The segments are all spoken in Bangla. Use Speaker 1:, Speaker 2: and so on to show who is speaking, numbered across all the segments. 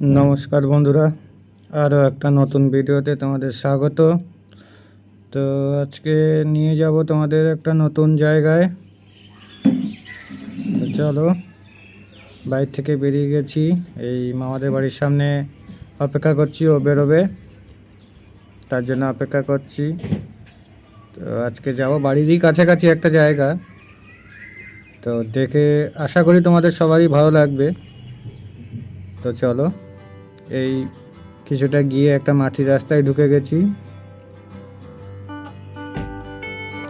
Speaker 1: নমস্কার বন্ধুরা, আরও একটা নতুন ভিডিওতে তোমাদের স্বাগত। তো আজকে নিয়ে যাব তোমাদের একটা নতুন জায়গায়। তো চলো, বাইর থেকে বেরিয়ে গেছি। এই মামাদের বাড়ির সামনে অপেক্ষা করছি, ও বেরোবে। তার জন্য অপেক্ষা করছি। তো আজকে যাব বাড়িরই কাছাকাছি একটা জায়গা। তো দেখে আশা করি তোমাদের সবারই ভালো লাগবে। তো চলো। এই কিছুটা গিয়ে একটা মাটির রাস্তায় ঢুকে গেছি।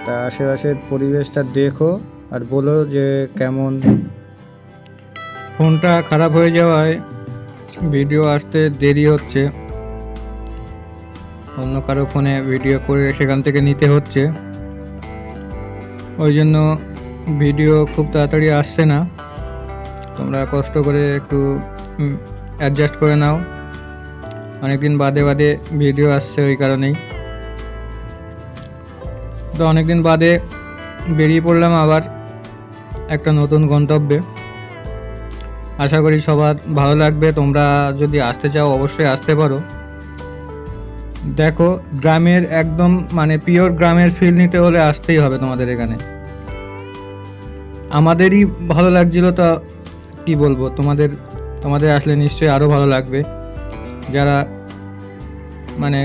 Speaker 1: তা আশেপাশের পরিবেশটা দেখো আর বলো যে কেমন। ফোনটা খারাপ হয়ে যাওয়ায় ভিডিও আসতে দেরি হচ্ছে। অন্য কারও ফোনে ভিডিও করে সেখান থেকে নিতে হচ্ছে। ওই জন্য ভিডিও খুব তাড়াতাড়ি আসছে না। তোমরা কষ্ট করে একটু অ্যাডজাস্ট করে নাও। অনেকদিন বাদে বাদে ভিডিও আসছে ওই কারণেই। তো অনেকদিন বাদে বেরিয়ে পড়লাম আবার একটা নতুন গন্তব্যে। আশা করি সবার ভালো লাগবে। তোমরা যদি আসতে চাও অবশ্যই আসতে পারো। দেখো, গ্রামের একদম মানে পিওর গ্রামের ফিল নিতে হলে আসতেই হবে তোমাদের এখানে। আমাদেরই ভালো লাগছিল তা কি বলব? তোমাদের তোমাদের আসলে নিশ্চয়ই আরও ভালো লাগবে। যারা মানে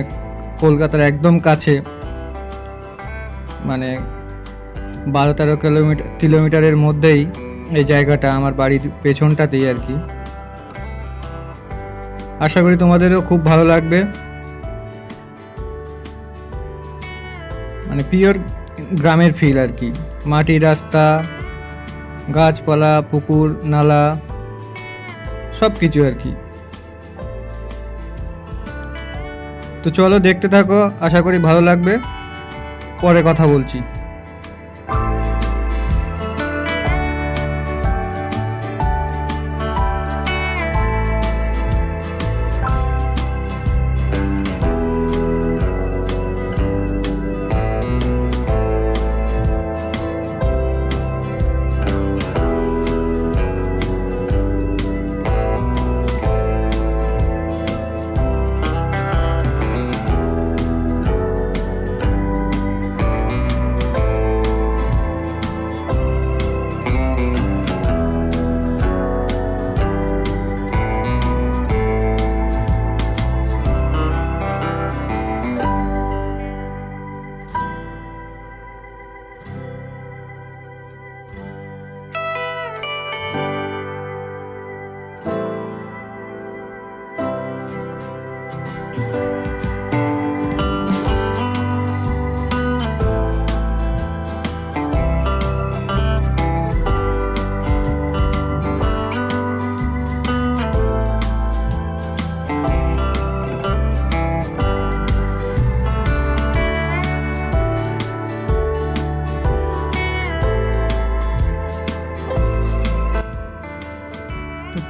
Speaker 1: কলকাতার একদম কাছে মানে বারো তেরো কিলোমিটার কিলোমিটারের মধ্যেই এই জায়গাটা আমার বাড়ির পেছনটাতেই আর কি। আশা করি তোমাদেরও খুব ভালো লাগবে। মানে পিওর গ্রামের ফিল আর কি। মাটির রাস্তা, গাছপালা, পুকুর, নালা সব কিছু আর কি। তো চলো দেখতে থাকো, আশা করি ভালো লাগবে। পরে কথা বলছি।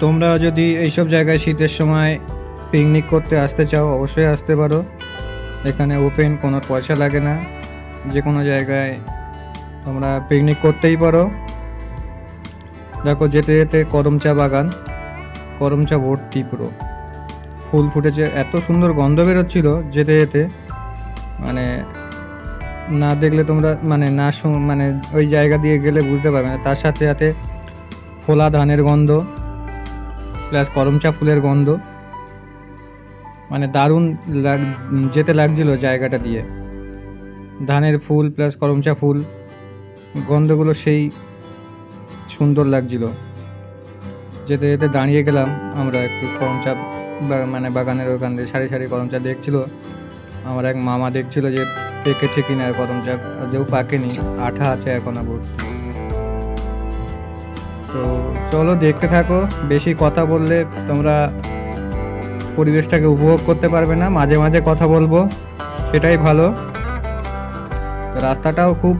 Speaker 1: তোমরা যদি এইসব জায়গায় শীতের সময় পিকনিক করতে আসতে চাও, অবশ্যই আসতে পারো। এখানে ওপেন কোনো পয়সা লাগে না। যে কোনো জায়গায় তোমরা পিকনিক করতেই পারো। দেখো যেতে যেতে করম চা বাগান করম চা ভর্তি পুরো ফুল ফুটেছে, এত সুন্দর গন্ধ বেরোচ্ছিল যেতে যেতে। মানে না দেখলে তোমরা মানে না মানে ওই জায়গা দিয়ে গেলে বুঝতে পারবে না। তার সাথে সাথে ফোলা ধানের গন্ধ। প্লাস করমচা ফুলের গন্ধ। মানে দারুণ যেতে লাগছিল জায়গাটা দিয়ে। ধানের ফুল প্লাস করমচা ফুল, গন্ধগুলো সেই সুন্দর লাগছিল। যেতে যেতে দাঁড়িয়ে গেলাম আমরা একটু করমচা মানে বাগানের ওখান দিয়ে সারি সারি করমচা দেখছিল। আমার এক মামা দেখছিল যে পেকেছে কিনা করমচা যেও পাকেনি, আঠা আছে এখন ভর্তি। তো চলো দেখতে থাকো। বেশি কথা বললে তোমরা পরিবেশটাকে উপভোগ করতে পারবে না। মাঝে মাঝে কথা বলব, সেটাই ভালো। রাস্তাটাও খুব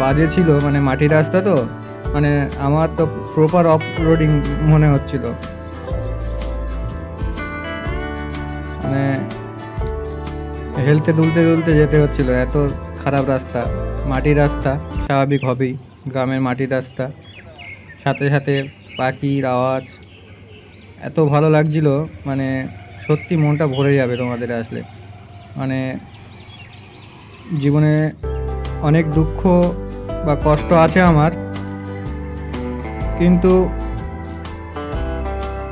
Speaker 1: বাজে ছিল মানে মাটির রাস্তা তো। মানে আমার তো প্রপার অফ রোডিং মনে হচ্ছিল। মানে হেলতে দুলতে দুলতে যেতে হচ্ছিল, এত খারাপ রাস্তা। মাটির রাস্তা, স্বাভাবিক হবেই, গ্রামের মাটির রাস্তা। সাথে সাথে পাখির আওয়াজ, এত ভালো লাগছিল মানে সত্যি মনটা ভরে যাবে তোমাদের আসলে। মানে জীবনে অনেক দুঃখ বা কষ্ট আছে আমার, কিন্তু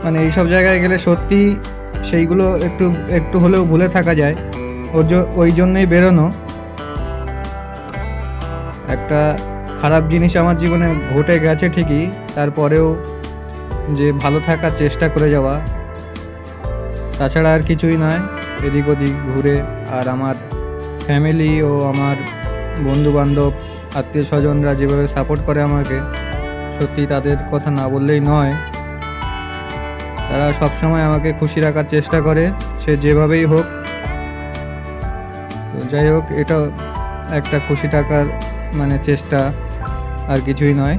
Speaker 1: মানে এইসব জায়গায় গেলে সত্যি সেইগুলো একটু একটু হলেও ভুলে থাকা যায়। ওই জন্যই বেরোনো। একটা খারাপ জিনিস আমার জীবনে ঘটে গেছে ঠিকই, তারপরেও যে ভালো থাকার চেষ্টা করে যাওয়া, তাছাড়া আর কিছুই নয়, এদিক ওদিক ঘুরে আর আমার ফ্যামিলি ও আমার বন্ধু বান্ধব আত্মীয় স্বজনরা যেভাবে সাপোর্ট করে আমাকে, সত্যি তাদের কথা না বললেই নয়। তারা সবসময় আমাকে খুশি রাখার চেষ্টা করে, সে যেভাবেই হোক। তো যাই হোক এটা একটা খুশি টাকার মানে চেষ্টা। আর কিছুই নয়।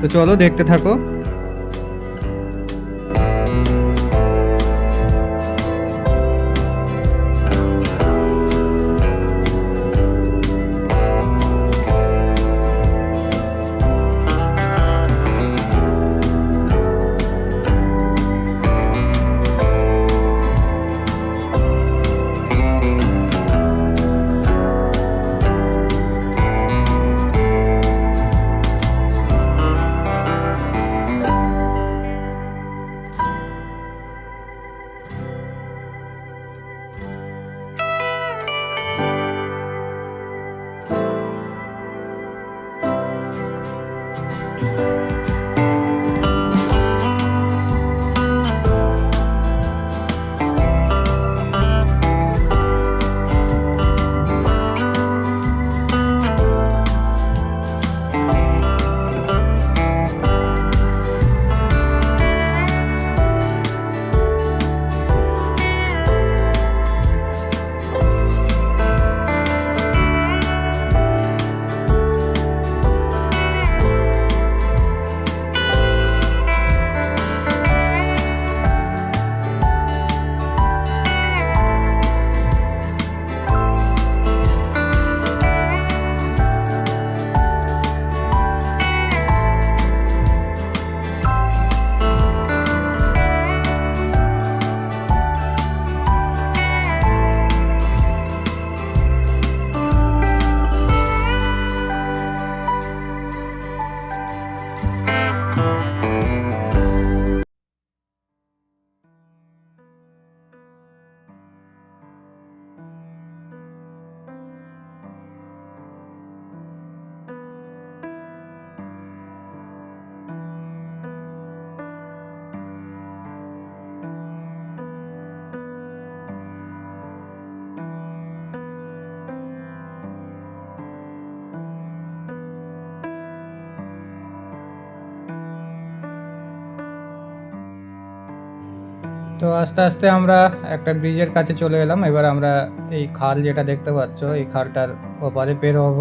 Speaker 1: তো চলো দেখতে থাকো। তো আস্তে আস্তে আমরা একটা ব্রিজের কাছে চলে এলাম। এবার আমরা এই খাল যেটা দেখতে পাচ্ছ, এই খালটার ওপারে পের হব।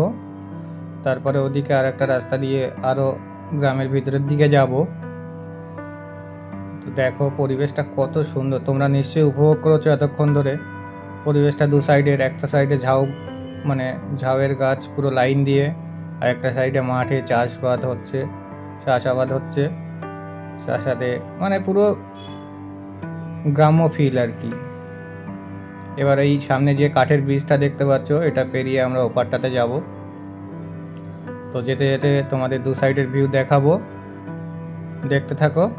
Speaker 1: তারপরে ওদিকে আর একটা রাস্তা দিয়ে আরও গ্রামের ভিতরের দিকে যাব। তো দেখো পরিবেশটা কত সুন্দর। তোমরা নিশ্চয়ই উপভোগ করেছ এতক্ষণ ধরে। পরিবেশটা দু সাইডের, একটা সাইডে ঝাউ মানে ঝাউয়ের গাছ পুরো লাইন দিয়ে, আর একটা সাইডে মাঠে চাষবাদ হচ্ছে, চাষাবাদ হচ্ছে। তার সাথে মানে পুরো গ্রাম্য ফিল আর কি। এবার এই সামনে যে কাঠের ব্রিজটা দেখতে পাচ্ছ, এটা পেরিয়ে আমরা ওপারটাতে যাব। তো যেতে যেতে তোমাদের দু সাইডের ভিউ দেখাবো। দেখতে থাকো।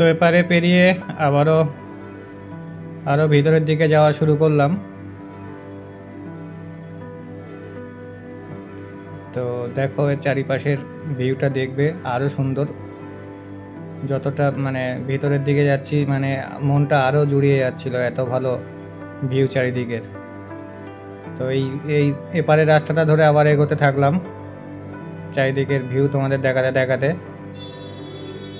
Speaker 1: তো এপারে পেরিয়ে আবারও, আরও ভিতরের দিকে যাওয়া শুরু করলাম। তো দেখো এর চারিপাশের ভিউটা দেখবে, আরও সুন্দর। যতটা মানে ভিতরের দিকে যাচ্ছি মানে মনটা আরও জুড়িয়ে যাচ্ছিল এত ভালো ভিউ চারিদিকের। তো এই এই এপারের রাস্তাটা ধরে আবার এগোতে থাকলাম। চারিদিকের ভিউ তোমাদের দেখাতে দেখাতে।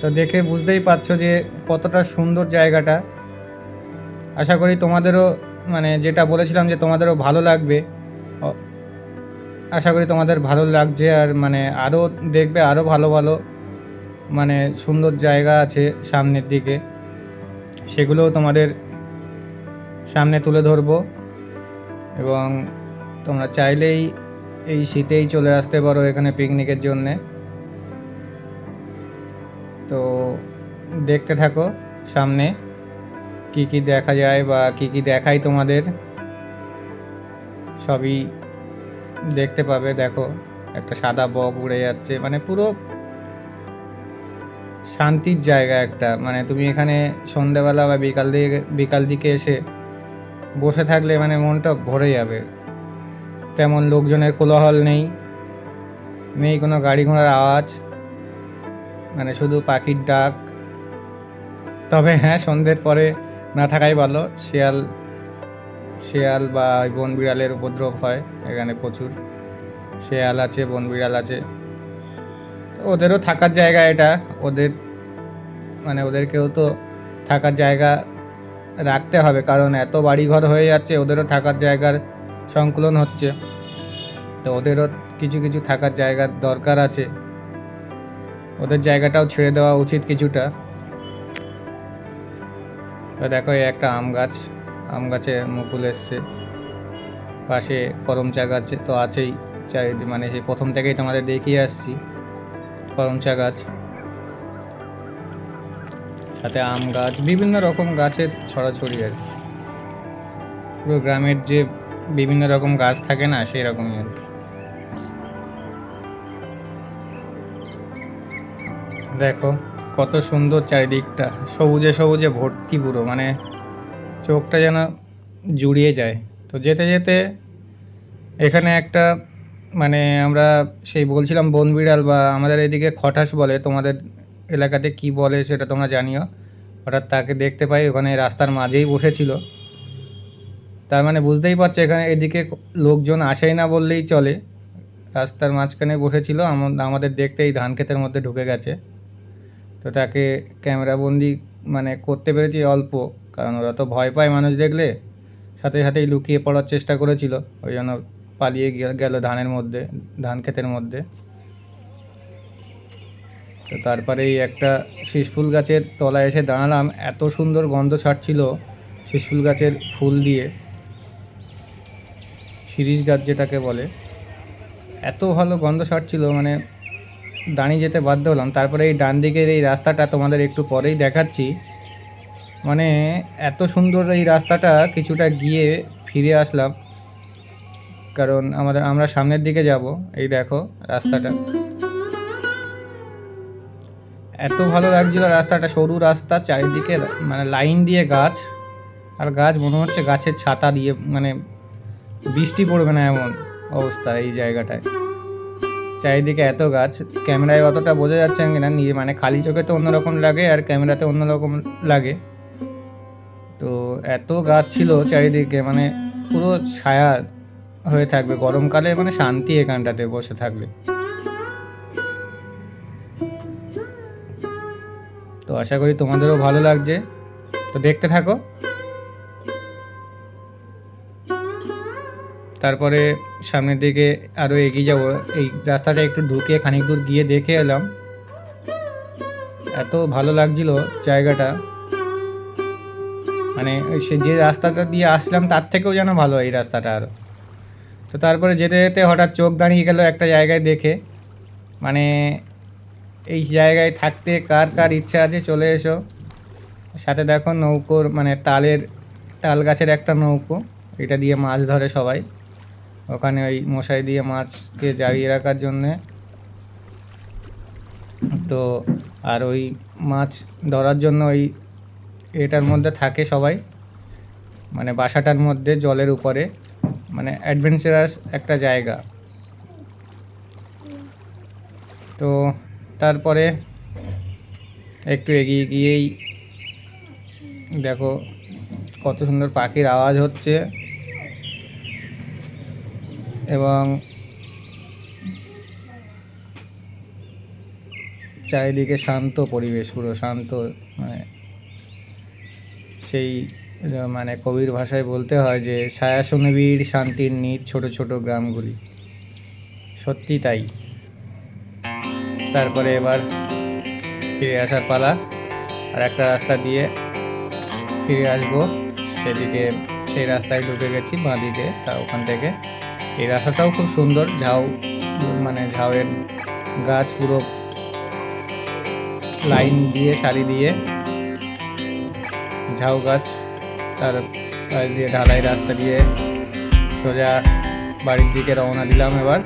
Speaker 1: তো দেখে বুঝতেই পারছ যে কতটা সুন্দর জায়গাটা। আশা করি তোমাদেরও মানে যেটা বলেছিলাম যে তোমাদেরও ভালো লাগবে। আশা করি তোমাদের ভালো লাগছে আর মানে আরও দেখবে আরও ভালো ভালো মানে সুন্দর জায়গা আছে সামনের দিকে। সেগুলোও তোমাদের সামনে তুলে ধরবো। এবং তোমরা চাইলেই এই শীতেই চলে আসতে পারো এখানে পিকনিকের জন্যে। তো দেখতে থাকো সামনে, কি কি দেখা যায় বা কি কি দেখাই তোমাদের। সবই দেখতে পাবে, দেখো, একটা সাদা বক উড়ে যাচ্ছে মানে পুরো শান্তির জায়গা একটা। মানে তুমি এখানে সন্ধ্যাবেলা বা বিকাল দিকে বিকাল দিকে এসে বসে থাকলে মানে মনটা ভরে যাবে। তেমন লোকজনের কোলাহল নেই নেই কোনো গাড়ি ঘোড়ার আওয়াজ। মানে শুধু পাখির ডাক। তবে হ্যাঁ সন্ধ্যের পরে না থাকাই ভালো। শিয়াল শিয়াল বা বন বিড়ালের উপদ্রব হয় এখানে প্রচুর। শিয়াল আছে, বন বিড়াল আছে। ওদেরও থাকার জায়গা এটা। ওদের মানে ওদেরকেও তো থাকার জায়গা রাখতে হবে কারণ এত বাড়িঘর হয়ে যাচ্ছে, ওদেরও থাকার জায়গার সংকলন হচ্ছে। তো ওদেরও কিছু কিছু থাকার জায়গার দরকার আছে। ওদের জায়গাটাও ছেড়ে দেওয়া উচিত কিছুটা। দেখো, এই একটা আম গাছ, আম গাছে মুকুল এসছে। পাশে করমচা গাছ তো আছেই চারিদিকে মানে সেই প্রথম থেকেই তোমাদের দেখিয়ে আসছি করমচা গাছ। সাথে আম গাছ, বিভিন্ন রকম গাছের ছড়াছড়ি আর কি। পুরো গ্রামের যে বিভিন্ন রকম গাছ থাকে না, সেই রকমই আর কি। দেখো, কত সুন্দর চারিদিকটা। সবুজে সবুজে ভর্তি পুরো মানে চোখটা যেন জুড়িয়ে যায়। তো যেতে যেতে এখানে একটা মানে আমরা সেই বলছিলাম বন বিড়াল বা আমাদের এদিকে খটাস বলে, তোমাদের এলাকাতে কি বলে সেটা তোমরা জানিও। হঠাৎ তাকে দেখতে পাই, ওখানে রাস্তার মাঝেই বসেছিল। তার মানে বুঝতেই পারছ, এখানে এদিকে লোকজন আসেই না বললেই চলে। রাস্তার মাঝখানে বসেছিল, আম- আমাদের দেখতে এই ধান ক্ষেতের মধ্যে ঢুকে গেছে। তো তাকে ক্যামেরাবন্দি মানে করতে পেরেছি অল্প, কারণ ওরা তো ভয় পায় মানুষ দেখলে। সাথে সাথেই লুকিয়ে পড়ার চেষ্টা করেছিল, ওই জন্য পালিয়ে গেল ধানের মধ্যে, ধান ক্ষেতের মধ্যে। তো তারপরেই একটা শিশফুল গাছের তলায় এসে দাঁড়ালাম, এত সুন্দর গন্ধ ছাড়ছিল শিশফুল গাছের ফুল দিয়ে। শিরিষ গাছ যেটাকে বলে, এত ভালো গন্ধ ছাড়ছিল মানে দাঁড়িয়ে যেতে বাধ্য হলাম। তারপরে এই ডান দিকের এই রাস্তাটা তোমাদের একটু পরেই দেখাচ্ছি। মানে এত সুন্দর এই রাস্তাটা কিছুটা গিয়ে ফিরে আসলাম। কারণ আমাদের, আমরা সামনের দিকে যাব। এই দেখো রাস্তাটা। এত ভালো লাগছিল রাস্তাটা। সরু রাস্তা, চারিদিকে মানে লাইন দিয়ে গাছ। আর গাছ মনে হচ্ছে গাছের ছাতা দিয়ে মানে বৃষ্টি পড়বে না এমন অবস্থা এই জায়গাটায়। চারিদিকে এত গাছ, ক্যামেরায় অতটা বোঝা যাচ্ছে কিনা নিজে মানে খালি চোখে তো অন্যরকম লাগে আর ক্যামেরাতে অন্যরকম লাগে। তো এত গাছ ছিল চারিদিকে মানে পুরো ছায়া হয়ে থাকবে। গরমকালে মানে শান্তি এখানটাতে বসে থাকবে। তো আশা করি তোমাদেরও ভালো লাগছে। তো দেখতে থাকো। তারপরে সামনের দিকে আরও এগিয়ে যাব। এই রাস্তাটা একটু ঢুকে খানিক দূর গিয়ে দেখে এলাম। এত ভালো লাগছিল জায়গাটা। মানে সে যে রাস্তাটা দিয়ে আসলাম, তার থেকেও যেন ভালো এই রাস্তাটা আরও তো তারপরে যেতে যেতে হঠাৎ চোখ দাঁড়িয়ে গেল একটা জায়গায় দেখে। মানে এই জায়গায় থাকতে কার কার ইচ্ছা আছে চলে এসো। সাথে দেখো নৌকোর মানে তালের, তাল গাছের একটা নৌকো। এটা দিয়ে মাছ ধরে সবাই। ওখানে ওই মশাই দিয়ে মাছকে জাগিয়ে রাখার জন্যে। তো আর ওই মাছ ধরার জন্য ওই এটার মধ্যে থাকে সবাই। মানে বাসাটার মধ্যে, জলের উপরে। মানে অ্যাডভেঞ্চারাস একটা জায়গা। তো তারপরে একটু এগিয়ে গিয়েই দেখো কত সুন্দর পাখির আওয়াজ হচ্ছে। এবং চারিদিকে শান্ত পরিবেশ, পুরো শান্ত মানে সেই মানে কবির ভাষায় বলতে হয় যে ছায়া শান্তির নিট ছোট ছোট গ্রামগুলি। সত্যি তাই। তারপরে এবার ফিরে আসার পালা, আর একটা রাস্তা দিয়ে ফিরে আসব। সেদিকে, সেই রাস্তায় ঢুকে গেছি বাঁদিকে, তা ওখান থেকে। এই রাস্তাটাও খুব সুন্দর, ঝাউ মানে ঝাউয়ের গাছ পুরো লাইন দিয়ে, সারি দিয়ে। ঝাউ গাছ, তার দিয়ে ঢালাই রাস্তা দিয়ে সোজা বাড়ির দিকে রওনা দিলাম এবার।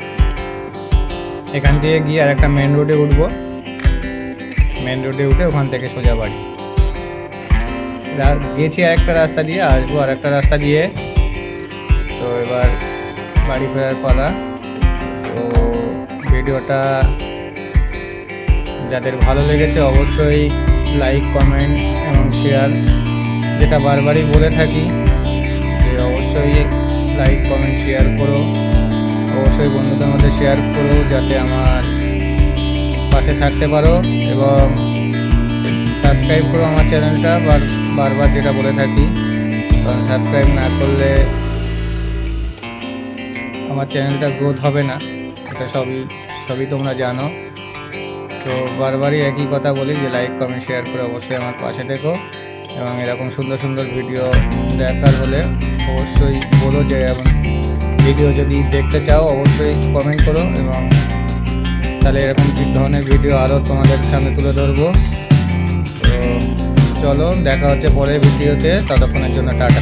Speaker 1: এখান থেকে গিয়ে আর একটা মেন রোডে উঠবো। মেন রোডে উঠে ওখান থেকে সোজা বাড়ি। গেছি আর একটা রাস্তা দিয়ে, আসব আর একটা রাস্তা দিয়ে। তো এবার বাড়ি ফেরার পালা। তো ভিডিওটা যাদের ভালো লেগেছে অবশ্যই লাইক কমেন্ট এবং শেয়ার যেটা বারবারই বলে থাকি যে অবশ্যই লাইক কমেন্ট শেয়ার করো। অবশ্যই বন্ধুদের মধ্যে শেয়ার করো যাতে আমার পাশে থাকতে পারো এবং সাবস্ক্রাইব করো আমার চ্যানেলটা বার, বারবার যেটা বলে থাকি। কারণ সাবস্ক্রাইব না করলে আমার চ্যানেলটা গ্রোথ হবে না, এটা সবই সবই তোমরা জানো। তো বারবারই একই কথা বলি যে লাইক কমেন্ট শেয়ার করে অবশ্যই আমার পাশে থেকো। এবং এরকম সুন্দর সুন্দর ভিডিও দেখার হলে অবশ্যই বলো যে এমন ভিডিও যদি দেখতে চাও, অবশ্যই কমেন্ট করো এবং তাহলে এরকম কি ধরনের ভিডিও আরও তোমাদের সামনে তুলে ধরবো। তো চলো, দেখা হচ্ছে পরের ভিডিওতে ততক্ষণের জন্য টাটা।